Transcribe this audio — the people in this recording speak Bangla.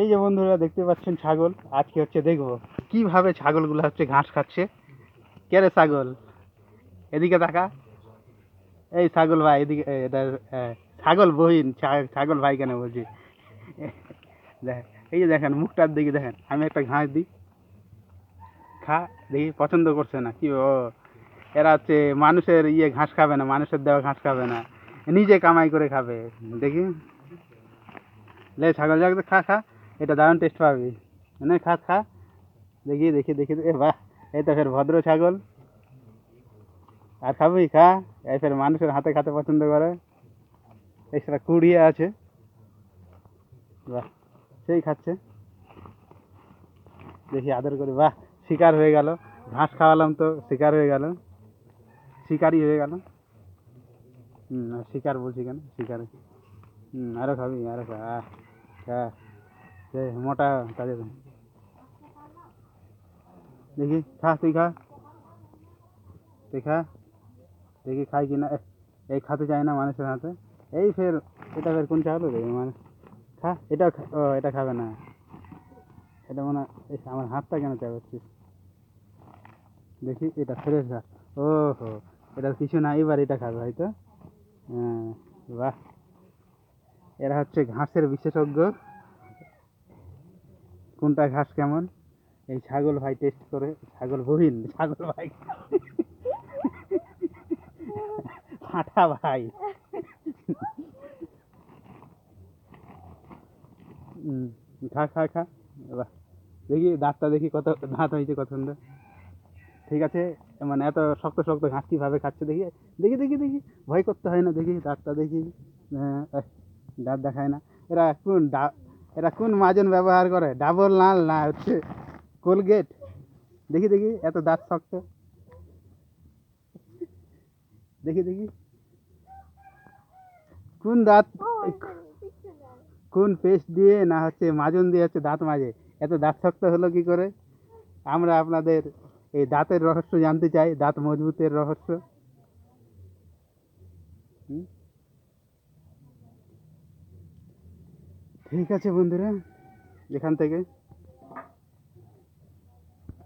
এই যে বন্ধুরা দেখতে পাচ্ছেন ছাগল, আজকে হচ্ছে দেখব কীভাবে ছাগলগুলো হচ্ছে ঘাস খাচ্ছে। কে রে ছাগল? এদিকে তাকা। এই ছাগল ভাই, এদিকে এটা ছাগল বহিন ছাগল ভাই কেন বলছি? এই যে দেখেন, মুখটার দিকে দেখেন, আমি একটা ঘাস দিই। খা, দেখি, পছন্দ করছে না, কি ও, এরা হচ্ছে মানুষের ইয়ে ঘাস খাবে না, মানুষের দেওয়া ঘাস খাবে না, নিজে কামাই করে খাবে, দেখি। লে, ছাগল, যাক, খা খা। এটা দারুণ টেস্ট পাবি। না খা খা। দেখি দেখি দেখি। এ বাহ, এই তো ফের ভদ্র ছাগল। আর খাবি? খা। এই ফের মানুষের হাতে খাতে পছন্দ করে। সেটা কুড়িয়ে আছে। বাহ, সেই খাচ্ছে। দেখি, আদর করে। বাহ, শিকার হয়ে গেল। ঘাস খাওয়ালাম তো, শিকার হয়ে গেল। শিকারই হয়ে গেল। হুম শিকার বলছি কেন? শিকার। হুম আরও খাবি আরও খা। খা। সে মোটা কাজে দেখি খা তুই খা। তুই খা। দেখি খাই কিনা এই খাতে চায় না মানুষের হাতে। এই ফের এটা ফের কোন চাউল রে মানে খা এটা ও এটা খাবে না। এটা মনে ইস, আমার হাতটা কেন চাপাচ্ছিস দেখি এটা ফ্রেশ ঘাস ও হো এটার কিছু না এবার এটা খাবে হয়তো হ্যাঁ বাহ। এরা হচ্ছে ঘাসের বিশেষজ্ঞ। কোনটা ঘাস কেমন? এই ছাগল ভাই টেস্ট করে। ছাগল বহিন ছাগল ভাই। ফাটা ভাই। খা খা খা। বাহ। দেখি দাঁতটা দেখি কত দাঁত হয়েছে কত সুন্দর। ঠিক আছে মানে এত শক্ত শক্ত ঘাস কীভাবে খাচ্ছে দেখি। দেখি দেখি দেখি। ভয় করতে হয় না দেখি দাঁতটা দেখি। হ্যাঁ, দাঁত দেখায় না। এরা কোন এরা কোন মাজন ব্যবহার করে? ডাবল লাল না হচ্ছে কোলগেট? দেখি দেখি, এত দাঁত শক্ত। দেখি দেখি। কোন দাঁত? কোন পেস্ট দিয়ে না হচ্ছে মাজন দিয়ে হচ্ছে দাঁত মাজে? এত দাঁত শক্ত হলো কি করে? আমরা আপনাদের এই দাঁতের রহস্য জানতে চাই, দাঁত মজবুতের রহস্য। হুম? ঠিক আছে বন্ধুরা এখান থেকে